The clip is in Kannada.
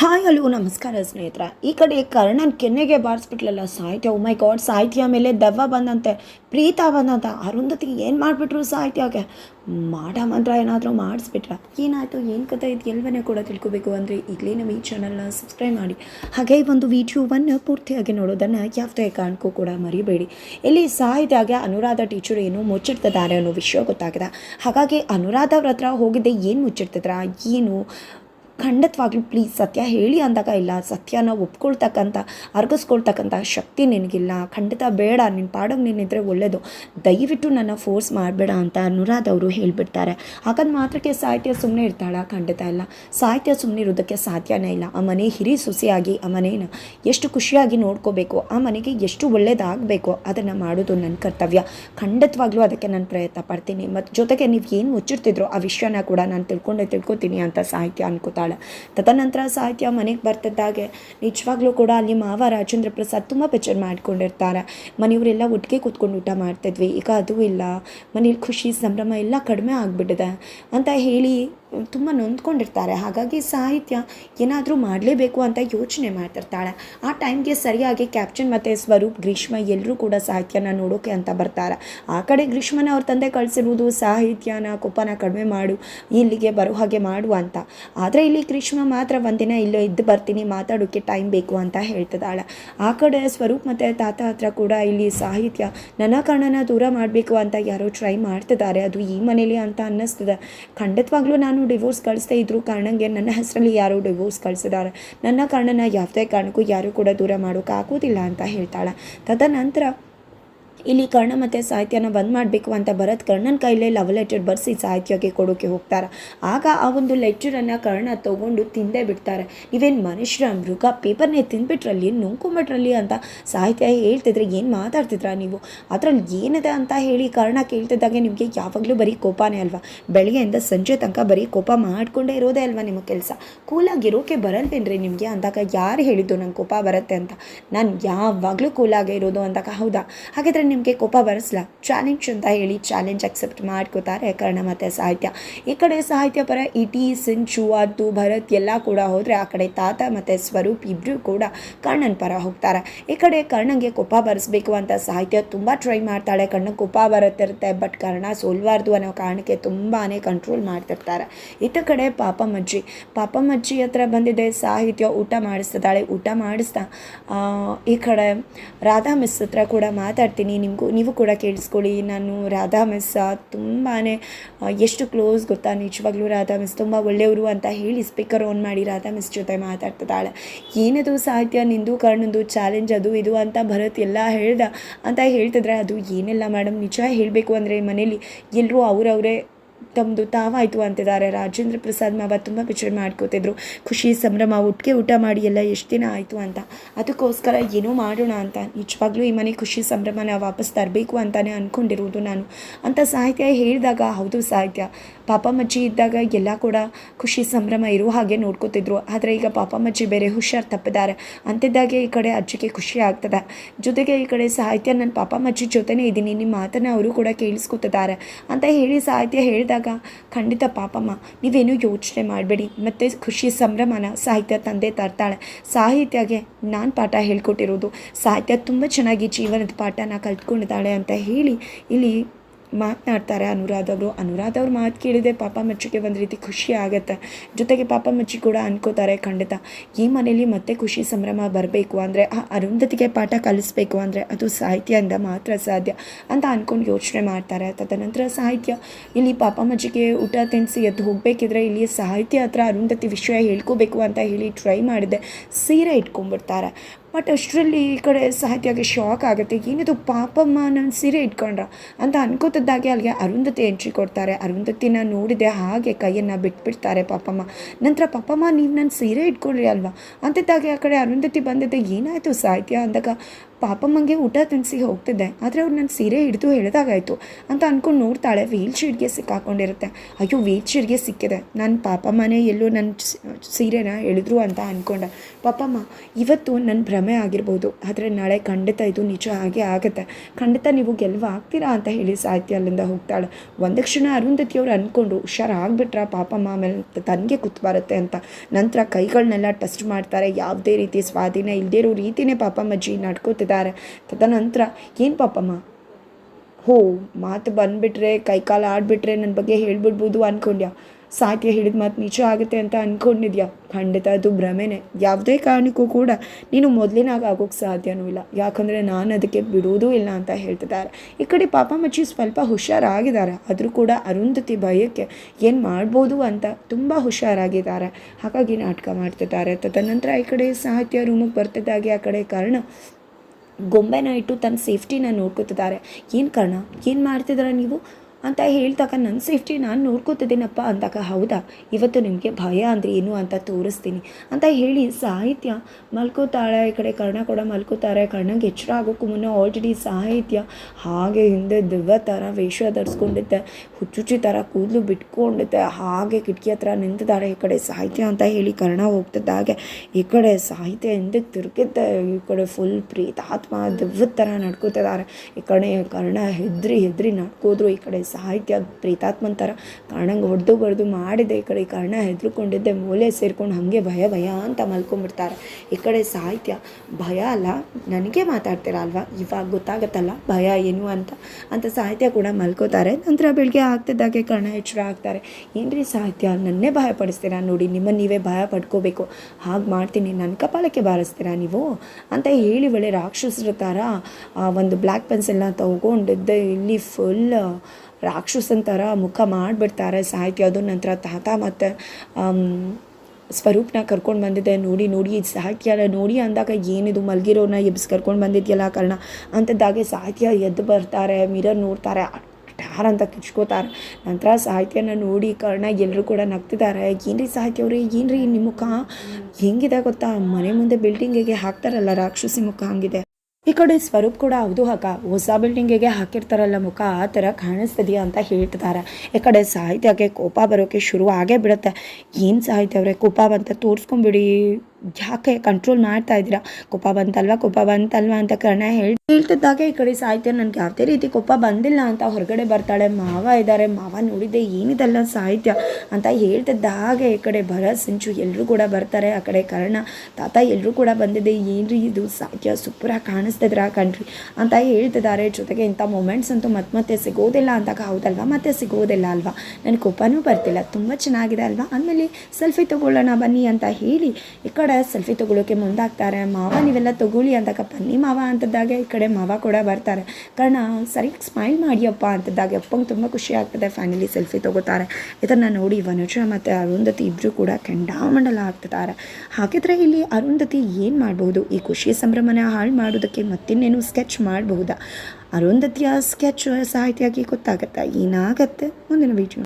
ಹಾಯ್, ಹಲೋ, ನಮಸ್ಕಾರ ಸ್ನೇಹಿತರ. ಈ ಕಡೆ ಕರ್ಣನ್ ಕೆನ್ನೆಗೆ ಬಾರಿಸ್ಬಿಟ್ಲಲ್ಲ ಸಾಹಿತ್ಯ. ಮೈ ಗಾಡ್ ಸಾಹಿತ್ಯ ಮೇಲೆ ದೆವ್ವ ಬಂದಂತೆ, ಪ್ರೀತ ಬಂದಂತ ಅರುಂಧತಿಗೆ ಏನು ಮಾಡಿಬಿಟ್ರು ಸಾಹಿತ್ಯಕ್ಕೆ? ಮಾಡ ಮಂತ್ರ ಏನಾದರೂ ಮಾಡಿಸ್ಬಿಟ್ರ? ಏನಾಯಿತು? ಏನು ಕಥೆ ಇದು? ಎಲ್ಲವನ್ನೇ ಕೂಡ ತಿಳ್ಕೊಬೇಕು ಅಂದರೆ ಈಗಲೇ ನಮ್ಮ ಈ ಚಾನಲ್ನ ಸಬ್ಸ್ಕ್ರೈಬ್ ಮಾಡಿ. ಹಾಗೆ ಒಂದು ವಿಡಿಯೋವನ್ನು ಪೂರ್ತಿಯಾಗಿ ನೋಡೋದನ್ನು ಯಾವುದೇ ಕಾರಣಕ್ಕೂ ಕೂಡ ಮರಿಬೇಡಿ. ಇಲ್ಲಿ ಸಾಹಿತ್ಯಾಗೆ ಅನುರಾಧ ಟೀಚರ್ ಏನು ಮುಚ್ಚಿಡ್ತಿದ್ದಾರೆ ಅನ್ನೋ ವಿಷಯ ಗೊತ್ತಾಗಿದೆ. ಹಾಗಾಗಿ ಅನುರಾಧ ಅವ್ರ ಹತ್ರ ಹೋಗಿದ್ದೆ, ಏನು ಮುಚ್ಚಿಡ್ತಿದ್ರ? ಏನು? ಖಂಡಿತವಾಗ್ಲೂ ಪ್ಲೀಸ್ ಸತ್ಯ ಹೇಳಿ ಅಂದಾಗ ಇಲ್ಲ, ಸತ್ಯನ ಒಪ್ಕೊಳ್ತಕ್ಕಂಥ, ಅರ್ಗಿಸ್ಕೊಳ್ತಕ್ಕಂಥ ಶಕ್ತಿ ನಿನಗಿಲ್ಲ. ಖಂಡಿತ ಬೇಡ ನಿನ್ನ ಪಾಡೋಗಿ ನೀನಿದ್ರೆ ಒಳ್ಳೆಯದು ದಯವಿಟ್ಟು ನನ್ನ ಫೋರ್ಸ್ ಮಾಡಬೇಡ ಅಂತ ಅನುರಾಧ ಅವರು ಹೇಳಿಬಿಡ್ತಾರೆ. ಹಾಗಂದು ಮಾತ್ರಕ್ಕೆ ಸಾಹಿತ್ಯ ಸುಮ್ಮನೆ ಇರ್ತಾಳ? ಖಂಡಿತ ಇಲ್ಲ. ಸಾಹಿತ್ಯ ಸುಮ್ಮನೆ ಇರೋದಕ್ಕೆ ಸಾಧ್ಯನೇ ಇಲ್ಲ. ಆ ಮನೆ ಹಿರಿ ಸುಸಿಯಾಗಿ, ಆ ಮನೇನ ಎಷ್ಟು ಖುಷಿಯಾಗಿ ನೋಡ್ಕೋಬೇಕು, ಆ ಮನೆಗೆ ಎಷ್ಟು ಒಳ್ಳೇದಾಗಬೇಕು ಅದನ್ನು ಮಾಡೋದು ನನ್ನ ಕರ್ತವ್ಯ. ಖಂಡಿತವಾಗ್ಲೂ ಅದಕ್ಕೆ ನಾನು ಪ್ರಯತ್ನ ಪಡ್ತೀನಿ. ಮತ್ತು ಜೊತೆಗೆ ನೀವು ಏನು ಮುಚ್ಚಿರ್ತಿದ್ರೋ ಆ ವಿಷಯನ ಕೂಡ ನಾನು ತಿಳ್ಕೊಂಡೆ ತಿಳ್ಕೊತೀನಿ ಅಂತ ಸಾಹಿತ್ಯ ಅನ್ಕೋತಾಳೆ. ತದನಂತರ ಸಾಹಿತ್ಯ ಮನೆಗೆ ಬರ್ತಿದ್ದಾಗೆ. ನಿಜವಾಗ್ಲೂ ಕೂಡ ಅಲ್ಲಿ ಮಾವ ರಾಜೇಂದ್ರ ಪ್ರಸಾದ್ ತುಂಬ ಪಿಕ್ಚರ್ ಮಾಡ್ಕೊಂಡಿರ್ತಾರೆ. ಮನೆಯವರೆಲ್ಲ ಒಟ್ಟಿಗೆ ಕೂತ್ಕೊಂಡು ಊಟ ಮಾಡ್ತಿದ್ವಿ. ಈಗ ಅದು ಇಲ್ಲ. ಮನೇಲಿ ಖುಷಿ, ಸಂಭ್ರಮ ಎಲ್ಲ ಕಡಿಮೆ ಆಗಿಬಿಟ್ಟಿದೆ ಅಂತ ಹೇಳಿ ತುಂಬ ನೊಂದ್ಕೊಂಡಿರ್ತಾರೆ. ಹಾಗಾಗಿ ಸಾಹಿತ್ಯ ಏನಾದರೂ ಮಾಡಲೇಬೇಕು ಅಂತ ಯೋಚನೆ ಮಾಡ್ತಿರ್ತಾಳೆ. ಆ ಟೈಮ್ಗೆ ಸರಿಯಾಗಿ ಕ್ಯಾಪ್ಟನ್ ಮತ್ತು ಸ್ವರೂಪ್, ಗ್ರೀಷ್ಮ ಎಲ್ಲರೂ ಕೂಡ ಸಾಹಿತ್ಯನ ನೋಡೋಕೆ ಅಂತ ಬರ್ತಾರೆ. ಆ ಕಡೆ ಗ್ರೀಷ್ಮನ ಅವ್ರ ತಂದೆ ಕಳಿಸಿರುವುದು ಸಾಹಿತ್ಯನ ಕೋಪನ ಕಡಿಮೆ ಮಾಡು, ಇಲ್ಲಿಗೆ ಬರೋ ಹಾಗೆ ಮಾಡು ಅಂತ. ಆದರೆ ಇಲ್ಲಿ ಗ್ರೀಷ್ಮ ಮಾತ್ರ ಒಂದಿನ ಇಲ್ಲೇ ಇದ್ದು ಬರ್ತೀನಿ ಮಾತಾಡೋಕ್ಕೆ ಟೈಮ್ ಬೇಕು ಅಂತ ಹೇಳ್ತಿದ್ದಾಳೆ. ಆ ಕಡೆ ಸ್ವರೂಪ್ ಮತ್ತು ತಾತ ಹತ್ರ ಕೂಡ ಇಲ್ಲಿ ಸಾಹಿತ್ಯ ನನ್ನ ಕಣ್ಣನ ದೂರ ಮಾಡಬೇಕು ಅಂತ ಯಾರೋ ಟ್ರೈ ಮಾಡ್ತಿದ್ದಾರೆ. ಅದು ಈ ಮನೇಲಿ ಅಂತ ಅನ್ನಿಸ್ತದೆ. ಖಂಡಿತವಾಗ್ಲೂ ನಾನು ಡಿವೋರ್ಸ್ ಕಳಿಸ್ತಾ ಇದ್ರು ಕಾರಣಂಗೆ ನನ್ನ ಹೆಸರಲ್ಲಿ ಯಾರು ಡಿವೋರ್ಸ್ ಕಳಿಸಿದ್ದಾರೆ ನನ್ನ ಕಾರಣನ ಯಾವುದೇ ಕಾರಣಕ್ಕೂ ಯಾರೂ ಕೂಡ ದೂರ ಮಾಡೋಕ್ಕಾಗೋದಿಲ್ಲ ಅಂತ ಹೇಳ್ತಾಳೆ. ತದನಂತರ ಇಲ್ಲಿ ಕರ್ಣ ಮತ್ತು ಸಾಹಿತ್ಯನ ಬಂದ್ ಮಾಡಬೇಕು ಅಂತ ಭರತ್ ಕರ್ಣನ ಕೈಲೇ ಲವ್ ಲೆಟರ್ ಬರೆಸಿ ಸಾಹಿತ್ಯಕ್ಕೆ ಕೊಡೋಕೆ ಹೋಗ್ತಾರೆ. ಆಗ ಆ ಒಂದು ಲೆಟರನ್ನು ಕರ್ಣ ತಗೊಂಡು ತಿಂದೇ ಬಿಡ್ತಾರೆ. ನೀವೇನು ಮನುಷ್ಯರ ಮೃಗ ಪೇಪರ್ನೇ ತಿಂದ್ಬಿಟ್ರಲ್ಲಿ ನುಂಕೊಂಬಿಟ್ರಲ್ಲಿ ಅಂತ ಸಾಹಿತ್ಯ ಹೇಳ್ತಿದ್ರೆ ಏನು ಮಾತಾಡ್ತಿದ್ರ ನೀವು? ಅದರಲ್ಲಿ ಏನಿದೆ ಅಂತ ಹೇಳಿ ಕರ್ಣ ಕೇಳ್ತಿದ್ದಾಗ ನಿಮಗೆ ಯಾವಾಗಲೂ ಬರೀ ಕೋಪನೇ ಅಲ್ವಾ? ಬೆಳಗ್ಗೆಯಿಂದ ಸಂಜೆ ತನಕ ಬರೀ ಕೋಪ ಮಾಡ್ಕೊಂಡೇ ಇರೋದೇ ಅಲ್ವಾ ನಿಮ್ಮ ಕೆಲಸ? ಕೂಲಾಗಿರೋಕೆ ಬರಲ್ವೇನ್ರಿ ನಿಮಗೆ? ಅಂದಾಗ ಯಾರು ಹೇಳಿದ್ದು ನಂಗೆ ಕೋಪ ಬರುತ್ತೆ ಅಂತ? ನಾನು ಯಾವಾಗಲೂ ಕೂಲಾಗೇ ಇರೋದು ಅಂದಾಗ ಹೌದಾ? ಹಾಗಾದರೆ ನಿಮಗೆ ಕೋಪ ಬರೆಸ್ಲಾ. ಚಾಲೆಂಜ್ ಅಂತ ಹೇಳಿ ಚಾಲೆಂಜ್ ಅಕ್ಸೆಪ್ಟ್ ಮಾಡ್ಕೋತಾರೆ ಕರ್ಣ ಮತ್ತು ಸಾಹಿತ್ಯ. ಈ ಕಡೆ ಸಾಹಿತ್ಯ ಪರ ಇಟಿ ಸಿಂಚು ಅದು ಭರತ್ ಎಲ್ಲ ಕೂಡ ಹೋದರೆ ಆ ಕಡೆ ತಾತ ಮತ್ತು ಸ್ವರೂಪ್ ಇಬ್ಬರು ಕೂಡ ಕರ್ಣನ ಪರ ಹೋಗ್ತಾರೆ. ಈ ಕಡೆ ಕರ್ಣಂಗೆ ಕೋಪ ಬರೆಸ್ಬೇಕು ಅಂತ ಸಾಹಿತ್ಯ ತುಂಬ ಟ್ರೈ ಮಾಡ್ತಾಳೆ. ಕರ್ಣ ಕೋಪ ಬರುತ್ತಿರುತ್ತೆ ಬಟ್ ಕರ್ಣ ಸೋಲ್ಬಾರ್ದು ಅನ್ನೋ ಕಾರಣಕ್ಕೆ ತುಂಬಾ ಕಂಟ್ರೋಲ್ ಮಾಡ್ತಿರ್ತಾರೆ. ಇತ್ತ ಕಡೆ ಪಾಪಮ್ಮಜ್ಜಿ ಪಾಪಮ್ಮಜ್ಜಿ ಹತ್ರ ಬಂದಿದೆ, ಸಾಹಿತ್ಯ ಊಟ ಮಾಡಿಸ್ತಿದ್ದಾಳೆ. ಊಟ ಮಾಡಿಸ್ತಾ ಈ ಕಡೆ ರಾಧಾ ಮಿಸ್ ಹತ್ರ ಕೂಡ ಮಾತಾಡ್ತೀನಿ. ನಿಮಗೂ, ನೀವು ಕೂಡ ಕೇಳಿಸ್ಕೊಳ್ಳಿ. ನಾನು ರಾಧಾ ಮಿಸ್ ತುಂಬಾ ಎಷ್ಟು ಕ್ಲೋಸ್ ಗೊತ್ತಾ? ನಿಜವಾಗ್ಲೂ ರಾಧಾ ಮಿಸ್ ತುಂಬ ಒಳ್ಳೆಯವರು ಅಂತ ಹೇಳಿ ಸ್ಪೀಕರ್ ಆನ್ ಮಾಡಿ ರಾಧಾ ಮಿಸ್ ಜೊತೆ ಮಾತಾಡ್ತಿದ್ದಾಳೆ. ಏನದು ಸಾಹಿತ್ಯ ನಿಂದು ಕರ್ಣಂದು ಚಾಲೆಂಜ್ ಅದು ಇದು ಅಂತ ಭರತ್ ಎಲ್ಲ ಹೇಳ್ದ, ಅಂತ ಹೇಳ್ತಿದ್ರೆ ಅದು ಏನೆಲ್ಲ ಮೇಡಮ್ ನಿಜ ಹೇಳಬೇಕು ಅಂದರೆ ಮನೇಲಿ ಎಲ್ಲರೂ ಅವರವರೇ ತಮ್ಮದು ತಾವಾಯಿತು ಅಂತಿದ್ದಾರೆ. ರಾಜೇಂದ್ರ ಪ್ರಸಾದ್ ಮಾವ ತುಂಬ ಪಿಕ್ಚರ್ ಮಾಡ್ಕೋತಿದ್ರು. ಖುಷಿ, ಸಂಭ್ರಮ, ಒಟ್ಟಿಗೆ ಊಟ ಮಾಡಿ ಎಲ್ಲ ಎಷ್ಟು ದಿನ ಆಯಿತು ಅಂತ. ಅದಕ್ಕೋಸ್ಕರ ಏನೂ ಮಾಡೋಣ ಅಂತ. ನಿಜವಾಗ್ಲೂ ಈ ಮನೆ ಖುಷಿ, ಸಂಭ್ರಮನ ವಾಪಸ್ ತರಬೇಕು ಅಂತಲೇ ಅಂದ್ಕೊಂಡಿರೋದು ನಾನು. ಅಂತ ಸಾಹಿತ್ಯ ಹೇಳಿದಾಗ, ಹೌದು ಸಾಹಿತ್ಯ. ಪಾಪ ಮಜ್ಜಿ ಇದ್ದಾಗ ಎಲ್ಲ ಕೂಡ ಖುಷಿ, ಸಂಭ್ರಮ ಇರೋ ಹಾಗೆ ನೋಡ್ಕೋತಿದ್ರು. ಆದರೆ ಈಗ ಪಾಪ ಮಜ್ಜಿ ಬೇರೆ ಹುಷಾರು ತಪ್ಪಿದ್ದಾರೆ. ಅಂತಿದ್ದಾಗೆ ಈ ಕಡೆ ಅಜ್ಜಿಗೆ ಖುಷಿ ಆಗ್ತದೆ. ಜೊತೆಗೆ ಈ ಕಡೆ ಸಾಹಿತ್ಯ ನನ್ನ ಪಾಪ ಮಜ್ಜಿ ಜೊತೆನೇ ಇದ್ದೀನಿ. ನಿಮ್ಮ ಮಾತನ್ನು ಅವರು ಕೂಡ ಕೇಳಿಸ್ಕೊತಿದ್ದಾರೆ. ಅಂತ ಹೇಳಿ ಸಾಹಿತ್ಯ ಹೇಳಿದಾಗ ಖಂಡಿತ ಪಾಪಮ್ಮ, ನೀವೇನು ಯೋಚನೆ ಮಾಡಬೇಡಿ. ಮತ್ತು ಖುಷಿ, ಸಂಭ್ರಮನ ಸಾಹಿತ್ಯ ತಂದೆ ತರ್ತಾಳೆ. ಸಾಹಿತ್ಯಗೆ ನಾನು ಪಾಠ ಹೇಳ್ಕೊಟ್ಟಿರೋದು. ಸಾಹಿತ್ಯ ತುಂಬ ಚೆನ್ನಾಗಿ ಜೀವನದ ಪಾಠನ ಕಲ್ತ್ಕೊಂಡಿದ್ದಾಳೆ ಅಂತ ಹೇಳಿ, ಇಲ್ಲಿ ಮಾತನಾಡ್ತಾರೆ ಅನುರಾಧ ಅವರು. ಅನುರಾಧ ಅವ್ರ ಮಾತು ಕೇಳಿದೆ ಪಾಪ ಮಚ್ಚಿಗೆ ಒಂದು ರೀತಿ ಖುಷಿ ಆಗುತ್ತೆ. ಜೊತೆಗೆ ಪಾಪ ಮಚ್ಚಿ ಕೂಡ ಅನ್ಕೋತಾರೆ ಖಂಡಿತ. ಈ ಮನೇಲಿ ಮತ್ತೆ ಖುಷಿ ಸಂಭ್ರಮ ಬರಬೇಕು ಅಂದರೆ, ಆ ಅರುಂಧತಿಗೆ ಪಾಠ ಕಲಿಸ್ಬೇಕು ಅಂದರೆ ಅದು ಸಾಹಿತ್ಯದಿಂದ ಮಾತ್ರ ಸಾಧ್ಯ ಅಂತ ಅಂದ್ಕೊಂಡು ಯೋಚನೆ ಮಾಡ್ತಾರೆ. ತದನಂತರ ಸಾಹಿತ್ಯ, ಇಲ್ಲಿ ಪಾಪ ಮಜ್ಜಿಗೆ ಊಟ ತಿನ್ನಿಸಿ ಎದ್ದು ಹೋಗಬೇಕಿದ್ರೆ ಇಲ್ಲಿ ಸಾಹಿತ್ಯ ಹತ್ರ ಅರುಂಧತಿ ವಿಷಯ ಹೇಳ್ಕೋಬೇಕು ಅಂತ ಹೇಳಿ ಟ್ರೈ ಮಾಡಿದೆ. ಸೀರೆ ಇಟ್ಕೊಂಡ್ಬಿಡ್ತಾರೆ. ಬಟ್ ಅಷ್ಟರಲ್ಲಿ ಈ ಕಡೆ ಸಾಹಿತ್ಯಗೆ ಶಾಕ್ ಆಗುತ್ತೆ. ಏನಿದು ಪಾಪಮ್ಮ ನನ್ನ ಸೀರೆ ಇಟ್ಕೊಂಡ್ರ ಅಂತ ಅನ್ಕೋತಿದ್ದಾಗೆ ಅಲ್ಲಿಗೆ ಅರುಂಧತಿ ಎಂಟ್ರಿ ಕೊಡ್ತಾರೆ. ಅರುಂಧತಿನ ನೋಡಿದೆ ಹಾಗೆ ಕೈಯನ್ನು ಬಿಟ್ಬಿಡ್ತಾರೆ ಪಾಪಮ್ಮ. ನಂತರ, ಪಾಪಮ್ಮ, ನೀವು ನನ್ನ ಸೀರೆ ಇಟ್ಕೊಳ್ಳಿ ಅಲ್ವಾ? ಅಂತಿದ್ದಾಗೆ ಆ ಕಡೆ ಅರುಂಧತಿ ಬಂದಿದ್ದೆ ಏನಾಯಿತು ಸಾಹಿತ್ಯ ಅಂದಾಗ? ಪಾಪಮ್ಮಂಗೆ ಊಟ ತಿನ್ಸಿ ಹೋಗ್ತಿದ್ದೆ. ಆದರೆ ಅವ್ರು ನನ್ನ ಸೀರೆ ಹಿಡಿದು ಹೇಳಿದಾಗಾಯಿತು ಅಂತ ಅಂದ್ಕೊಂಡು ನೋಡ್ತಾಳೆ. ವೀಲ್ ಚೇರ್ಗೆ ಸಿಕ್ಕಾಕೊಂಡಿರುತ್ತೆ. ಅಯ್ಯೋ, ವೀಲ್ ಚೇರ್ಗೆ ಸಿಕ್ಕಿದೆ. ನನ್ನ ಪಾಪಮ್ಮನೇ ಎಲ್ಲೋ ನನ್ನ ಸೀರೆನ ಎಳೆದ್ರು ಅಂತ ಅಂದ್ಕೊಂಡೆ ಪಾಪಮ್ಮ ಇವತ್ತು ನನ್ನ ಭ್ರಮೆ ಆಗಿರ್ಬೋದು. ಆದರೆ ನಾಳೆ ಖಂಡಿತ ಇದು ನಿಜ ಹಾಗೆ ಆಗುತ್ತೆ. ಖಂಡಿತ ನೀವು ಗೆಲ್ವ ಆಗ್ತೀರಾ ಅಂತ ಹೇಳಿ ಸಾಹಿತ್ಯ ಅಲ್ಲಿಂದ ಹೋಗ್ತಾಳೆ. ಒಂದು ಕ್ಷಣ ಅರುಂಧತಿಯವ್ರು ಅಂದ್ಕೊಂಡು ಹುಷಾರಾಗ್ಬಿಟ್ರ ಪಾಪಮ್ಮ ಆಮೇಲೆ ತನಗೆ ಬರುತ್ತೆ ಅಂತ. ನಂತರ ಕೈಗಳನ್ನೆಲ್ಲ ಟೆಸ್ಟ್ ಮಾಡ್ತಾರೆ. ಯಾವುದೇ ರೀತಿ ಸ್ವಾಧೀನ ಇಲ್ಲದೇ ಇರೋ ರೀತಿಯೇ ಪಾಪಮ್ಮಜ್ಜಿ ತದನಂತರ, ಏನು ಪಾಪಮ್ಮ? ಹೋ, ಮಾತು ಬಂದುಬಿಟ್ರೆ, ಕೈಕಾಲು ಆಡಿಬಿಟ್ರೆ ನನ್ನ ಬಗ್ಗೆ ಹೇಳ್ಬಿಡ್ಬೋದು ಅಂದ್ಕೊಂಡ್ಯಾ ಸಾಹಿತ್ಯ ಹೇಳಿದ ಮಾತು ನಿಜ ಆಗುತ್ತೆ ಅಂತ ಅಂದ್ಕೊಂಡಿದ್ಯಾ ಖಂಡಿತ ಅದು ಭ್ರಮೆನೆ. ಯಾವುದೇ ಕಾರಣಕ್ಕೂ ಕೂಡ ನೀನು ಮೊದಲಿನಾಗ ಆಗೋಕ್ಕೆ ಸಾಧ್ಯನೂ ಇಲ್ಲ. ಯಾಕಂದರೆ ನಾನು ಅದಕ್ಕೆ ಬಿಡುವುದೂ ಇಲ್ಲ ಅಂತ ಹೇಳ್ತಿದ್ದಾರೆ. ಈ ಕಡೆ ಪಾಪ ಮಚ್ಚಿ ಸ್ವಲ್ಪ ಹುಷಾರಾಗಿದ್ದಾರೆ. ಆದರೂ ಕೂಡ ಅರುಂಧತಿ ಭಯಕ್ಕೆ ಏನು ಮಾಡ್ಬೋದು ಅಂತ ತುಂಬ ಹುಷಾರಾಗಿದ್ದಾರೆ. ಹಾಗಾಗಿ ನಾಟಕ ಮಾಡ್ತಿದ್ದಾರೆ. ತದನಂತರ ಈ ಕಡೆ ಸಾಹಿತ್ಯ ರೂಮಿಗೆ ಬರ್ತಿದ್ದಾಗೆ ಆ ಕಡೆ ಕಾರಣ. ಗೊಂಬೆನ ಇಟ್ಟು ತನ್ನ ಸೇಫ್ಟಿನ ನೋಡ್ಕೋತಿದ್ದಾರೆ. ಏನು ಕಾರಣ? ಏನು ಮಾಡ್ತಿದ್ದೀರಾ ನೀವು? ಅಂತ ಹೇಳ್ದಾಗ ನನ್ನ ಸೇಫ್ಟಿ ನಾನು ನೋಡ್ಕೋತಿದ್ದೀನಪ್ಪ ಅಂದಾಗ, ಹೌದಾ? ಇವತ್ತು ನಿಮಗೆ ಭಯ ಅಂದರೆ ಏನು ಅಂತ ತೋರಿಸ್ತೀನಿ ಅಂತ ಹೇಳಿ ಸಾಹಿತ್ಯ ಮಲ್ಕೋತಾಳೆ, ಈ ಕಡೆ ಕರ್ಣ ಕೂಡ ಮಲ್ಕೋತಾರೆ. ಕರ್ಣಂಗೆ ಎಚ್ಚರ ಆಗೋಕ್ಕೂ ಮುನ್ನ ಆಲ್ರೆಡಿ ಸಾಹಿತ್ಯ ಹಾಗೆ ಹಿಂದೆ ದಿವ್ಯ ಥರ ವೇಷ ಧರಿಸ್ಕೊಂಡಿದ್ದೆ, ಹುಚ್ಚುಚ್ಚಿ ಥರ ಕೂದಲು ಬಿಟ್ಕೊಂಡಿದ್ದೆ, ಹಾಗೆ ಕಿಟಕಿ ಹತ್ರ ನಿಂತಿದ್ದಾಳೆ ಈ ಕಡೆ ಸಾಹಿತ್ಯ ಅಂತ ಹೇಳಿ ಕರ್ಣ ಹೋಗ್ತಿದ್ದಾಗೆ ಈ ಕಡೆ ಸಾಹಿತ್ಯ ಹಿಂದೆ ತಿರುಗಿದ್ದೆ, ಈ ಕಡೆ ಫುಲ್ ಪ್ರೀತಾತ್ಮ ದಿವ್ಯದ ಥರ ನಡ್ಕೋತಿದ್ದಾರೆ. ಈ ಕಡೆ ಕರ್ಣ ಹೆದ್ರಿ ಹೆದ್ರಿ ನಡ್ಕೋದ್ರು, ಈ ಕಡೆ ಸಾಹಿತ್ಯ ಪ್ರೀತಾತ್ಮಂತರ ಕರ್ಣಂಗೆ ಹೊಡೆದು ಬಡ್ದು ಮಾಡಿದೆ ಈ ಕಡೆ ಕಾರಣ ಹೆದ್ರುಕೊಂಡಿದ್ದೆ, ಮೂಲೆ ಸೇರ್ಕೊಂಡು ಹಾಗೆ ಭಯ ಭಯ ಅಂತ ಮಲ್ಕೊಂಡ್ಬಿಡ್ತಾರೆ ಈ ಕಡೆ ಸಾಹಿತ್ಯ ಭಯ ಅಲ್ಲ, ನನಗೆ ಮಾತಾಡ್ತೀರ ಅಲ್ವಾ? ಇವಾಗ ಗೊತ್ತಾಗತ್ತಲ್ಲ, ಭಯ ಏನು ಅಂತ. ಅಂತ ಸಾಹಿತ್ಯ ಕೂಡ ಮಲ್ಕೋತಾರೆ. ನಂತರ ಬೆಳಗ್ಗೆ ಆಗ್ತಿದ್ದಾಗೆ ಕರ್ಣ ಎಚ್ಚರ ಆಗ್ತಾರೆ. ಏನ್ರಿ ಸಾಹಿತ್ಯ, ನನ್ನೇ ಭಯ ಪಡಿಸ್ತೀರಾ ನೋಡಿ ನಿಮ್ಮನ್ನು ನೀವೇ ಭಯ ಪಡ್ಕೋಬೇಕು. ಹಾಗೆ ಮಾಡ್ತೀನಿ ನನ್ನ ಕಪಾಲಕ್ಕೆ ಬಾರಿಸ್ತೀರಾ ನೀವು? ಅಂತ ಹೇಳಿ ಒಳ್ಳೆ ರಾಕ್ಷಸರ ಥರ ಆ ಒಂದು ಬ್ಲ್ಯಾಕ್ ಪೆನ್ಸಿಲ್ನ ತಗೊಂಡಿದ್ದೆ. ಇಲ್ಲಿ ಫುಲ್ ರಾಕ್ಷಸನ ಥರ ಮುಖ ಮಾಡಿಬಿಡ್ತಾರೆ, ಸಾಹಿತ್ಯ ಅದು ನಂತರ ತಾತ ಮತ್ತು ಸ್ವರೂಪನ ಕರ್ಕೊಂಡು ಬಂದಿದ್ದೆ ನೋಡಿ ನೋಡಿ ಇದು ಸಾಹಿತ್ಯ ನೋಡಿ ಅಂದಾಗ ಏನಿದು ಮಲಗಿರೋನ ಎಬ್ಸ್ ಕರ್ಕೊಂಡು ಬಂದಿದ್ಯಲ್ಲ ಕಾರಣ? ಅಂಥದ್ದಾಗೆ ಸಾಹಿತ್ಯ ಎದ್ದು ಬರ್ತಾರೆ, ಮಿರರ್ ನೋಡ್ತಾರೆ ಟಾರ್ ಅಂತ ಕಿಚ್ಕೋತಾರೆ. ನಂತರ ಸಾಹಿತ್ಯನ ನೋಡಿ ಕರ್ಣ ಎಲ್ಲರೂ ಕೂಡ ನಗ್ತಿದ್ದಾರೆ. ಏನ್ರಿ ಸಾಹಿತ್ಯ ಅವ್ರಿ, ಏನ್ರಿ ನಿಮ್ಮ ಮುಖ? ಹೆಂಗಿದೆ ಗೊತ್ತಾ? ಮನೆ ಮುಂದೆ ಬಿಲ್ಡಿಂಗಿಗೆ ಹಾಕ್ತಾರಲ್ಲ ರಾಕ್ಷಸಿ ಮುಖ ಹಂಗಿದೆ. ಈ ಕಡೆ ಸ್ವರೂಪ್ ಕೂಡ ಹೌದು ಹಾಕ ಹೊಸ ಬಿಲ್ಡಿಂಗಿಗೆ ಹಾಕಿರ್ತಾರಲ್ಲ ಮುಖ, ಆ ಥರ ಕಾಣಿಸ್ತದೆಯಾ ಅಂತ ಹೇಳ್ತಿದ್ದಾರೆ. ಈ ಕಡೆ ಸಾಹಿತ್ಯಕ್ಕೆ ಕೋಪ ಬರೋಕ್ಕೆ ಶುರು ಆಗೇ ಬಿಡುತ್ತೆ. ಏನು ಸಾಹಿತ್ಯ ಅವರೇ? ಕೋಪ ಬಂತ ತೋರಿಸ್ಕೊಂಬಿಡಿ. ಯಾಕೆ ಕಂಟ್ರೋಲ್ ಮಾಡ್ತಾ ಇದ್ದೀರಾ? ಕೋಪ ಬಂತಲ್ವಾ? ಕೋಪ ಬಂತಲ್ವಾ ಅಂತ ಕರ್ಣ ಹೇಳಿ ಹೇಳ್ತಿದ್ದಾಗ ಈ ಕಡೆ ಸಾಹಿತ್ಯ ನನಗೆ ಯಾವುದೇ ರೀತಿ ಕೋಪ ಬಂದಿಲ್ಲ ಅಂತ ಹೊರಗಡೆ ಬರ್ತಾಳೆ. ಮಾವ ಇದ್ದಾರೆ ಮಾವ ನೋಡಿದ್ದೆ ಏನಿದಲ್ಲ ಸಾಹಿತ್ಯ ಅಂತ ಹೇಳ್ತಿದ್ದಾಗೆ ಈ ಕಡೆ ಭರ ಸಿಂಚು ಎಲ್ಲರೂ ಕೂಡ ಬರ್ತಾರೆ. ಆ ಕಡೆ ಕರ್ಣ, ತಾತ ಎಲ್ಲರೂ ಕೂಡ ಬಂದಿದೆ. ಏನ್ರಿ ಇದು? ಸಾಹಿತ್ಯ ಸೂಪರಾಗಿ ಕಾಣಿಸ್ತಿದ್ರ ಕಣ್ರಿ ಅಂತ ಹೇಳ್ತಿದ್ದಾರೆ. ಜೊತೆಗೆ ಇಂಥ ಮೂಮೆಂಟ್ಸ್ ಅಂತೂ ಮತ್ತೆ ಮತ್ತೆ ಸಿಗೋದಿಲ್ಲ ಅಂತಾಗ ಹೌದಲ್ವಾ? ಮತ್ತೆ ಸಿಗೋದಿಲ್ಲ ಅಲ್ವಾ? ನನಗೆ ಕೋಪನೂ ಬರ್ತಿಲ್ಲ. ತುಂಬ ಚೆನ್ನಾಗಿದೆ ಅಲ್ವಾ? ಆಮೇಲೆ ಸೆಲ್ಫಿ ತಗೊಳ್ಳೋಣ ಬನ್ನಿ ಅಂತ ಹೇಳಿ ಈ ಸೆಲ್ಫಿ ತೊಗೊಳೋಕೆ ಮುಂದಾಗ್ತಾರೆ. ಮಾವ ನೀವೆಲ್ಲ ತಗೊಳ್ಳಿ ಅಂದಾಗ ಬನ್ನಿ ಮಾವ ಅಂತದ್ದಾಗೆ ಈ ಕಡೆ ಮಾವ ಕೂಡ ಬರ್ತಾರೆ. ಕಾರಣ, ಸರಿ ಸ್ಮೈಲ್ ಮಾಡಿಯಪ್ಪ ಅಂತದ್ದಾಗೆ ಅಪ್ಪಂಗೆ ತುಂಬ ಖುಷಿ ಆಗ್ತದೆ ಫೈನಲಿ ಸೆಲ್ಫಿ ತೊಗೋತಾರೆ. ಇದನ್ನು ನೋಡಿ ವನುಜ ಮತ್ತು ಅರುಂಧತಿ ಇಬ್ಬರು ಕೂಡ ಕೆಂಡಾಮಂಡಲ ಆಗ್ತಿದ್ದಾರೆ. ಹಾಗಿದ್ರೆ ಇಲ್ಲಿ ಅರುಂಧತಿ ಏನು ಮಾಡ್ಬೋದು ಈ ಖುಷಿ ಸಂಭ್ರಮನ ಹಾಳು ಮಾಡೋದಕ್ಕೆ ಮತ್ತಿನ್ನೇನು ಸ್ಕೆಚ್ ಮಾಡಬಹುದಾ? ಅರುಂಧತಿಯ ಸ್ಕೆಚ್ ಸಾಹಿತ್ಯಕ್ಕೆ ಗೊತ್ತಾಗತ್ತೆ? ಏನಾಗತ್ತೆ? ಮುಂದಿನ ವಿಡಿಯೋ